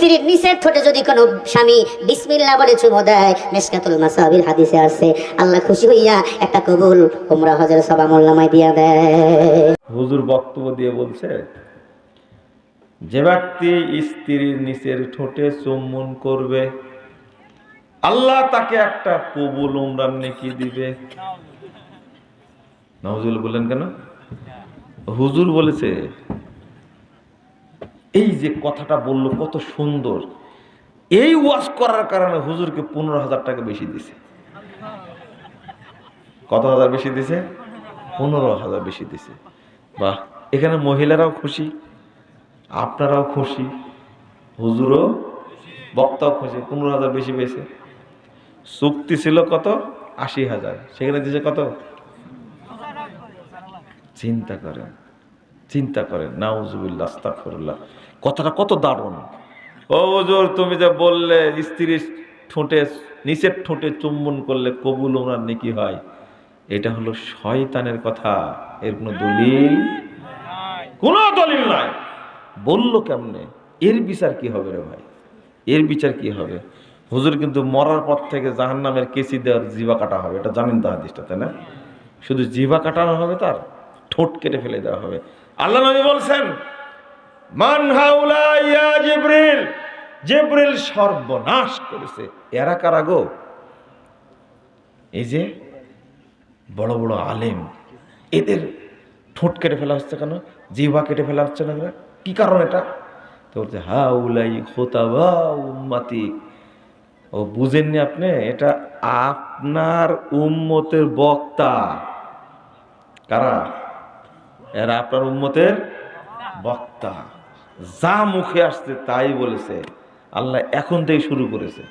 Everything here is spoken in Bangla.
স্ত্রীর নিচের ঠোঁটে যদি কোনো স্বামী বিসমিল্লাহ বলে চুমো দেয়, মেসকাতুল মাসাবিল হাদিসে আছে, আল্লাহ খুশি হইয়া একটা কবুল উমরা হজের সবা মোল্লামায় দিয়া দেয়। হুজুর বক্তব্য দিয়ে বলছে, যে ব্যক্তি স্ত্রীর নিচের ঠোঁটে চুম্বন করবে, আল্লাহ তাকে একটা কবুল উমরান নেকি দিবে। নজরুল বললেন কেন? হুজুর বলেছে এই যে কথাটা বলল, কত সুন্দর। এই ওয়াজ করার কারণে হুজুরকে পনেরো হাজার টাকা বেশি দিছে। কত হাজার বেশি দিছে? পনেরো হাজার বেশি দিছে। বাহ, এখানে মহিলারাও খুশি, আপনারাও খুশি, হুজুরও বক্তাও খুশি, পনেরো হাজার বেশি পেয়েছে। চুক্তি ছিল কত? আশি হাজার। সেখানে দিয়েছে কত? চিন্তা করেন। চিন্তা করেন, নাউজুবিল্লাহ, আস্তাগফিরুল্লাহ। কথাটা কত দারুণ। ও হুজুর, তুমি যে বললে, স্ত্রীর ঠোঁটে, নিচের ঠোঁটে চুম্বন করলে কবুল ওনার নাকি হয়, এটা হলো শয়তানের কথা। এর কোনো দলিল? কোনো দলিল নাই। বলল কেমনে? এর বিচার কি হবে রে ভাই? এর বিচার কি হবে? হুজুর, কিন্তু মরার পর থেকে জাহান্নামের কেসি দেওয়ার জিবা কাটা হবে। এটা জানেন তো হাদিসটা, তাই না? শুধু জিবা কাটানো হবে তার? ঠোঁট কেটে ফেলে দেওয়া হবে। আল্লাহ নবী বলছেন, মান হাউলা ইয়া জিব্রিল জিব্রিল সর্বনাশ করেছে। এরা কারা গো? এই যে বড় বড় আলেম, এদের ঠোঁট কেটে ফেলা হচ্ছে কেন? জিহ্বা কেটে ফেলা হচ্ছে না কি কারণ এটা? তো বলছে হা উলাই খোতাবা উম্মাতি ও বুঝেননি আপনি? এটা আপনার উম্মতের বক্তা। কারা? এরা আপনার উম্মতের বক্তা। যা মুখে আসছে তাই বলেছে। আল্লাহ এখন থেকে শুরু করেছে।